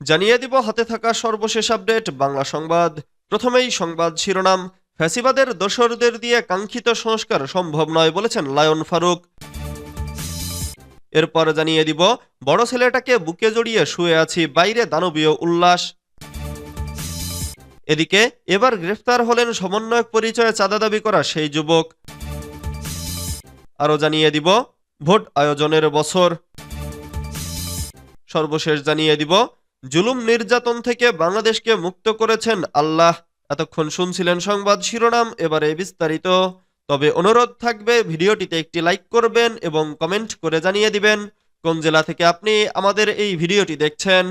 জানিয়ে দিব হাতে থাকা সর্বশেষ আপডেট, বাংলা সংবাদ। প্রথমেই সংবাদ শিরোনাম, ফ্যাসিবাদের দোসরদের দিয়ে কাঙ্ক্ষিত সংস্কার সম্ভব নয় বলেছেন লায়ন ফারুক। এরপর জানিয়ে দিব, বড় ছেলেটাকে বুকে জড়িয়ে শুয়ে আছি, বাইরে দানবীয় উল্লাস। এদিকে, এবার গ্রেফতার হলেন সমন্বয়ক পরিচয়ে চাঁদা দাবি করা সেই যুবক। আরও জানিয়ে দিব, ভোট আয়োজনের বছর। সর্বশেষ জানিয়ে দিব জুলুম নির্যাতন থেকে বাংলাদেশকে মুক্ত করেছেন আল্লাহ। এতক্ষণ শুনছিলেন সংবাদ শিরোনাম, এবারে বিস্তারিত। তবে অনুরোধ থাকবে, ভিডিওটিতে একটি লাইক করবেন এবং কমেন্ট করে জানিয়ে দিবেন কোন জেলা থেকে আপনি আমাদের এই ভিডিওটি দেখছেন।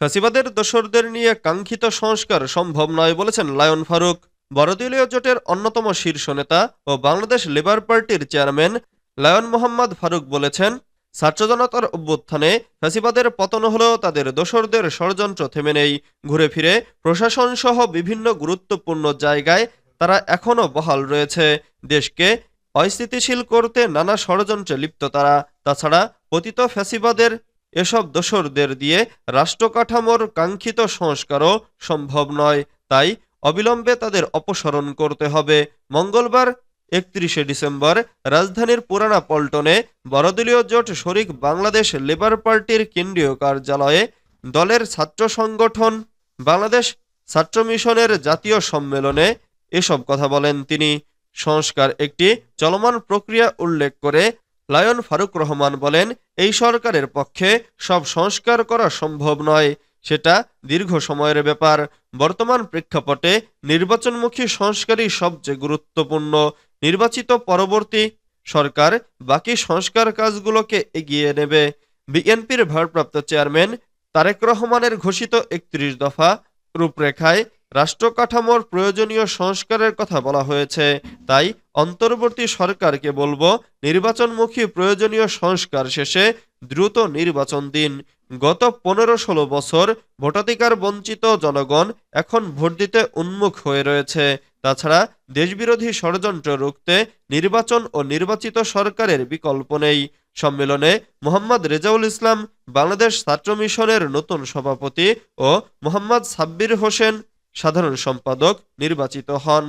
ফ্যাসিবাদের দোসরদের নিয়ে কাঙ্ক্ষিত সংস্কার সম্ভব নয় বলেছেন লায়ন ফারুক। বড়দলীয় জোটের অন্যতম শীর্ষ নেতা ও বাংলাদেশ লেবার পার্টির চেয়ারম্যান লায়ন মোহাম্মদ ফারুক বলেছেন ছাত্র জনতার অভ্যুত্থানে ফ্যাসিবাদের পতন হলেও তাদের দোসরদের ষড়যন্ত্র থেমে নেই। ঘুরে ফিরে প্রশাসন সহ বিভিন্ন গুরুত্বপূর্ণ জায়গায় তারা এখনও বহাল রয়েছে। দেশকে অস্থিতিশীল করতে নানা ষড়যন্ত্রে লিপ্ত তারা। তাছাড়া পতিত ফ্যাসিবাদের এসব দোসরদের দিয়ে রাষ্ট্রকাঠামোর কাঙ্ক্ষিত সংস্কারও সম্ভব নয়। তাই অবিলম্বে তাদের অপসারণ করতে হবে। মঙ্গলবার একত্রিশে ডিসেম্বর রাজধানীর পুরানা পল্টনে বড়দলীয় জোট শরিক বাংলাদেশ লেবার পার্টির কেন্দ্রীয় কার্যালয়ে দলের ছাত্র সংগঠন বাংলাদেশ ছাত্র মিশনের জাতীয় সম্মেলনে এসব কথা বলেন তিনি। সংস্কার একটি চলমান প্রক্রিয়া উল্লেখ করে লায়ন ফারুক রহমান বলেন, এই সরকারের পক্ষে সব সংস্কার করা সম্ভব নয়। সেটা দীর্ঘ সময়ের ব্যাপার। বর্তমান প্রেক্ষাপটে নির্বাচনমুখী সংস্কারই সবচেয়ে গুরুত্বপূর্ণ। নির্বাচিত পরবর্তী সরকার বাকি সংস্কার কাজগুলোকে এগিয়ে নেবে। বিএনপির ভারপ্রাপ্ত চেয়ারম্যান তারেক রহমানের ঘোষিত একত্রিশ দফা রূপরেখায় রাষ্ট্র কাঠামোর প্রয়োজনীয় সংস্কারের কথা বলা হয়েছে। তাই অন্তর্বর্তী সরকারকে বলব, নির্বাচনমুখী প্রয়োজনীয় সংস্কার শেষে দ্রুত নির্বাচন দিন। গত পনেরো ষোলো বছর ভোটাধিকার বঞ্চিত জনগণ এখন ভোট দিতে উন্মুখ হয়ে রয়েছে। তাছাড়া দেশবিরোধী ষড়যন্ত্র রুখতে নির্বাচন ও নির্বাচিত সরকারের বিকল্প নেই। সম্মেলনে মোহাম্মদ রেজাউল ইসলাম, বাংলাদেশ ছাত্র মিশনের নতুন সভাপতি ও মোহাম্মদ সাব্বির হোসেন সাধারণ সম্পাদক নির্বাচিত হন।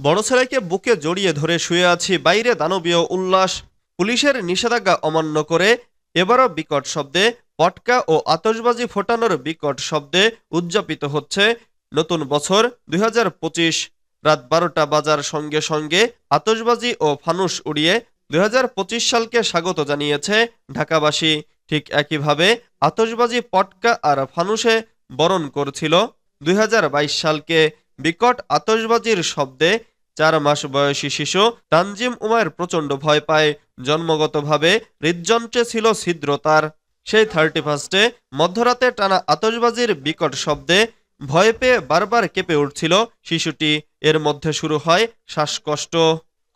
বড় ছেলেকে বুকে জড়িয়ে ধরে শুয়ে আছি। বাইরে দানবীয় উল্লাস পুলিশের নিষেধাজ্ঞা অমান্য করে এবারও বিকট শব্দে পটকা ও আতশবাজি ফোটানোর বিকট শব্দে উদযাপিত হচ্ছে নতুন বছর দুই হাজার পঁচিশ। রাত বারোটা বাজার সঙ্গে সঙ্গে আতশবাজি ও ফানুস উড়িয়ে দুই হাজার পঁচিশ সালকে স্বাগত জানিয়েছে ঢাকাবাসী। ঠিক একইভাবে আতশবাজি, পটকা আর ফানুসে বরণ করছিল দুই হাজার বাইশ সালকে। বিকট আতশবাজির শব্দে চার মাস বয়সী শিশু তানজিম উমায়ের প্রচণ্ড ভয় পায়। জন্মগতভাবে হৃদযন্ত্রে ছিল ছিদ্র তার। সেই থার্টি ফার্স্টে মধ্যরাতে টানা আতশবাজির বিকট শব্দে ভয় পেয়ে বারবার কেঁপে উঠছিল শিশুটি। এর মধ্যে শুরু হয় শ্বাসকষ্ট।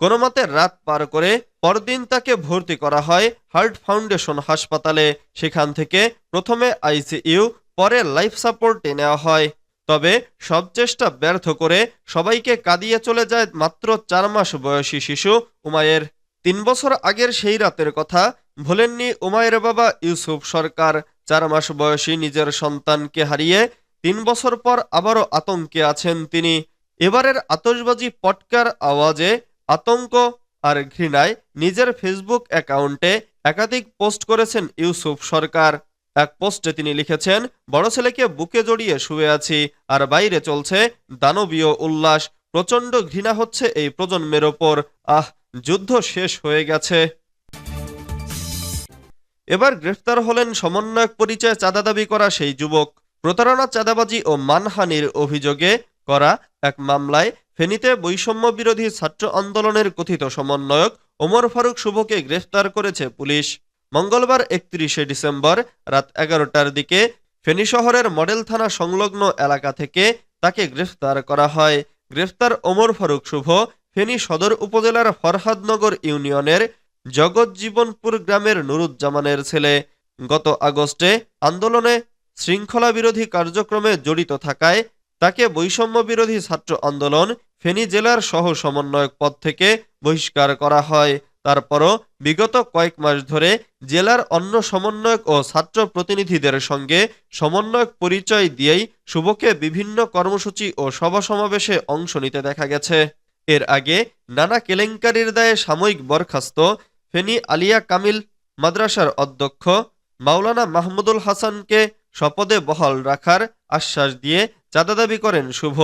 কোনো মতে রাত পার করে পরদিন তাকে ভর্তি করা হয় হার্ট ফাউন্ডেশন হাসপাতালে। সেখান থেকে প্রথমে আইসিইউ, পরে লাইফ সাপোর্টে নেওয়া হয়। তবে সব চেষ্টা ব্যর্থ করে সবাইকে কাঁদিয়ে চলে যায় মাত্র চার মাস বয়সী শিশু উমায়ের তিন বছর আগের সেই রাতের কথা ভোলেননি উমায়ের বাবা ইউসুফ সরকার। চার মাস বয়সী নিজের সন্তানকে হারিয়ে তিন বছর পর আবারও আতঙ্কে আছেন তিনি। এবারের আতশবাজি পটকার আওয়াজে আতঙ্ক আর ঘৃণায় নিজের ফেসবুক অ্যাকাউন্টে একাধিক পোস্ট করেছেন ইউসুফ সরকার। এক পোস্টে তিনি লিখেছেন, বড় ছেলেকে বুকে জড়িয়ে শুয়ে আছি আর বাইরে চলছে দানবীয় উল্লাস। প্রচণ্ড ঘৃণা হচ্ছে এই প্রজন্মের ওপর। আহ, যুদ্ধ শেষ হয়ে গেছে। এবার গ্রেফতার হলেন সমন্বয়ক পরিচয় চাঁদা দাবি করা সেই যুবক। প্রতারণা, চাঁদাবাজি ও মানহানির অভিযোগে করা এক মামলায় ফেনীতে বৈষম্য বিরোধী ছাত্র আন্দোলনের কথিত সমন্বয়ক ওমর ফারুক শুভকে গ্রেফতার করেছে পুলিশ। মঙ্গলবার একত্রিশে ডিসেম্বর রাত এগারোটার দিকে ফেনী শহরের মডেল থানা সংলগ্ন এলাকা থেকে তাকে গ্রেফতার করা হয়। গ্রেফতার ওমর ফারুক শুভ ফেনী সদর উপজেলার ফরহাদনগর ইউনিয়নের জগৎজীবনপুর গ্রামের নুরুজ্জামানের ছেলে। গত আগস্টে আন্দোলনে শৃঙ্খলা বিরোধী কার্যক্রমে জড়িত থাকায় তাকে বৈষম্য বিরোধী ছাত্র আন্দোলন ফেনী জেলার সহ সমন্বয়ক পদ থেকে বহিষ্কার করা হয়। তারপরও বিগত কয়েক মাস ধরে জেলার অন্য সমন্বয়ক ও ছাত্র প্রতিনিধিদের সঙ্গে সমন্বয়ক পরিচয় দিয়েই শুভকে বিভিন্ন কর্মসূচি ও সভা সমাবেশে অংশ নিতে দেখা গেছে। এর আগে নানা কেলেঙ্কারির দায়ে সাময়িক বরখাস্ত ফেনী আলিয়া কামিল মাদ্রাসার অধ্যক্ষ মাওলানা মাহমুদুল হাসানকে শপথে বহাল রাখার আশ্বাস দিয়ে চাঁদা দাবি করেন শুভ।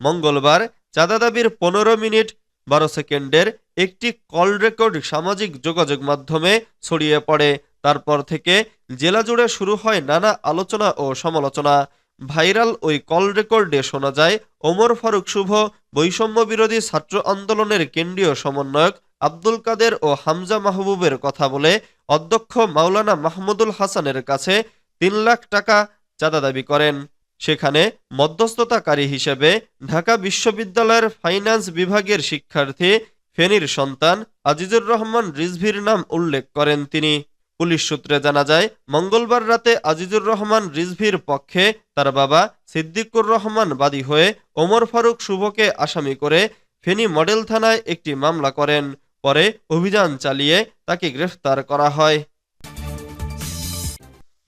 মঙ্গলবার চাঁদা দাবির পনেরো মিনিট বারো সেকেন্ডের একটি কল রেকর্ড সামাজিক যোগাযোগ মাধ্যমে ছড়িয়ে পড়ে। তারপর থেকে জেলা জুড়ে শুরু হয় নানা আলোচনা ও সমালোচনা। ভাইরাল ওই কল রেকর্ডে শোনা যায়, ওমর ফারুক শুভ, বৈষম্য বিরোধী ছাত্র আন্দোলনের কেন্দ্রীয় সমন্বয়ক আব্দুল কাদের ও হামজা মাহবুবের কথা বলে অধ্যক্ষ মাওলানা মাহমুদুল হাসানের কাছে তিন লাখ টাকা চাঁদা দাবি করেন। সেখানে মধ্যস্থতাকারী হিসেবে ঢাকা বিশ্ববিদ্যালয়ের ফাইন্যান্স বিভাগের শিক্ষার্থী ফেনীর সন্তান আজিজুর রহমান রিজভির নাম উল্লেখ করেন তিনি। পুলিশ সূত্রে জানা যায়, মঙ্গলবার রাতে আজিজুর রহমান রিজভির পক্ষে তার বাবা সিদ্দিকুর রহমান বাদী হয়ে ওমর ফারুক শুভকে আসামি করে ফেনী মডেল থানায় একটি মামলা করেন। পরে অভিযান চালিয়ে তাকে গ্রেফতার করা হয়।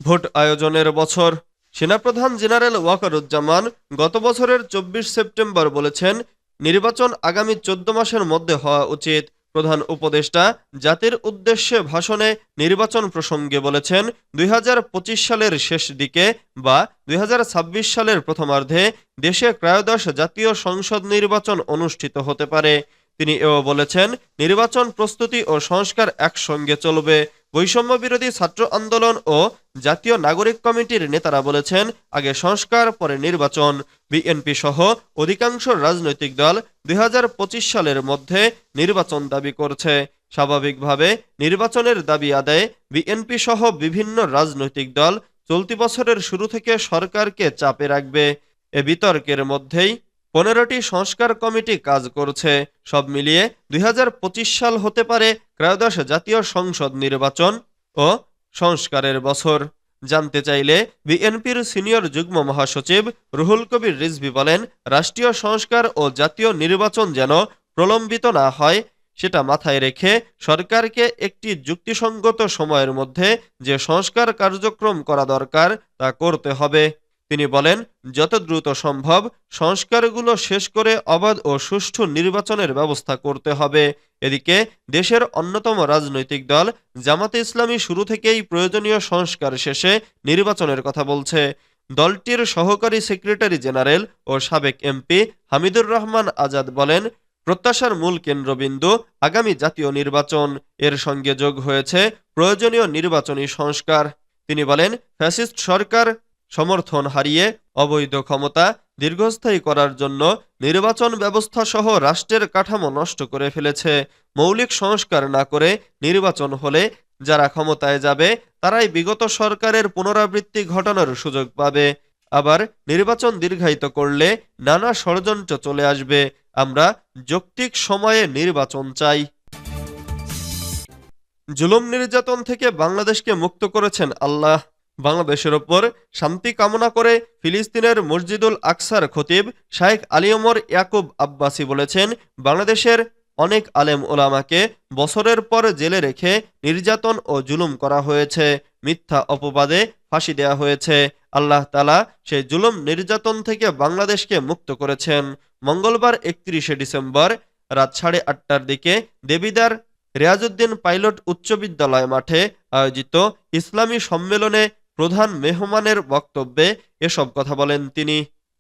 ভোট আয়োজনের বছর সেনাপ্রধান জেনারেল ওয়াকারুজ্জামান গত বছরের চব্বিশ সেপ্টেম্বর বলেছেন, নির্বাচন আগামী চোদ্দ মাসের মধ্যে হওয়া উচিত। প্রধান উপদেষ্টা জাতির উদ্দেশ্যে ভাষণে নির্বাচন প্রসঙ্গে বলেছেন, দুই হাজার পঁচিশ সালের শেষ দিকে বা দুই হাজার ছাব্বিশ সালের প্রথমার্ধে দেশে ত্রয়োদশ জাতীয় সংসদ নির্বাচন অনুষ্ঠিত হতে পারে। তিনি এও বলেছেন, নির্বাচন প্রস্তুতি ও সংস্কার একসঙ্গে চলবে। বৈষম্য বিরোধী ছাত্র আন্দোলন ও জাতীয় নাগরিক কমিটির নেতারা বলেছেন, আগে সংস্কার, পরে নির্বাচন। বিএনপি সহ অধিকাংশ রাজনৈতিক দল দুই হাজার পঁচিশ সালের মধ্যে নির্বাচন দাবি করছে। স্বাভাবিকভাবে নির্বাচনের দাবি আদায়ে বিএনপি সহ বিভিন্ন রাজনৈতিক দল চলতি বছরের শুরু থেকে সরকারকে চাপে রাখবে। এ বিতর্কের মধ্যেই পনেরোটি সংস্কার কমিটি কাজ করছে। সব মিলিয়ে দুই হাজার পঁচিশ সাল হতে পারে ত্রয়োদশ জাতীয় সংসদ নির্বাচন ও সংস্কারের বছর। জানতে চাইলে বিএনপির সিনিয়র যুগ্ম মহাসচিব রুহুল কবির রিজভি বলেন, রাষ্ট্রীয় সংস্কার ও জাতীয় নির্বাচন যেন প্রলম্বিত না হয়, সেটা মাথায় রেখে সরকারকে একটি যুক্তিসঙ্গত সময়ের মধ্যে যে সংস্কার কার্যক্রম করা দরকার তা করতে হবে। তিনি বলেন, যত দ্রুত সম্ভব সংস্কারগুলো শেষ করে অবাধ ও সুষ্ঠু নির্বাচনের ব্যবস্থা করতে হবে। এদিকে, দেশের অন্যতম রাজনৈতিক দল জামাতে ইসলামী শুরু থেকেই প্রয়োজনীয় সংস্কার শেষে নির্বাচনের কথা বলছে। দলটির সহকারী সেক্রেটারি জেনারেল ও সাবেক এমপি হামিদুর রহমান আজাদ বলেন, প্রত্যাশার মূল কেন্দ্রবিন্দু আগামী জাতীয় নির্বাচন। এর সঙ্গে যোগ হয়েছে প্রয়োজনীয় নির্বাচনী সংস্কার। তিনি বলেন, ফ্যাসিস্ট সরকার সমর্থন হারিয়ে অবৈধ ক্ষমতা দীর্ঘস্থায়ী করার জন্য নির্বাচন ব্যবস্থা সহ রাষ্ট্রের কাঠামো নষ্ট করে ফেলেছে। মৌলিক সংস্কার না করে নির্বাচন হলে যারা ক্ষমতায় যাবে, তারাই বিগত সরকারের পুনরাবৃত্তি ঘটানোর সুযোগ পাবে। আবার নির্বাচন দীর্ঘায়িত করলে নানা ষড়যন্ত্র চলে আসবে। আমরা যৌক্তিক সময়ে নির্বাচন চাই। জুলুম নির্যাতন থেকে বাংলাদেশকে মুক্ত করেছেন আল্লাহ। বাংলাদেশের ওপর শান্তি কামনা করে ফিলিস্তিনের মসজিদুল আকসার খতিব শাইখ আলী ওমর ইয়াকুব আব্বাসি বলেছেন, বাংলাদেশের অনেক আলেম ওলামাকে বছরের পর জেলে রেখে নির্যাতন ও জুলুম করা হয়েছে, মিথ্যা অপবাদে ফাঁসি দেয়া হয়েছে। আল্লাহ তালা সেই জুলুম নির্যাতন থেকে বাংলাদেশকে মুক্ত করেছেন। মঙ্গলবার একত্রিশে ডিসেম্বর রাত সাড়ে আটটার দিকে দেবিদার রিয়াজউদ্দিন পাইলট উচ্চ বিদ্যালয় মাঠে আয়োজিত ইসলামী সম্মেলনে প্রধান মেহমানের বক্তব্যে এসব কথা বলেন তিনি।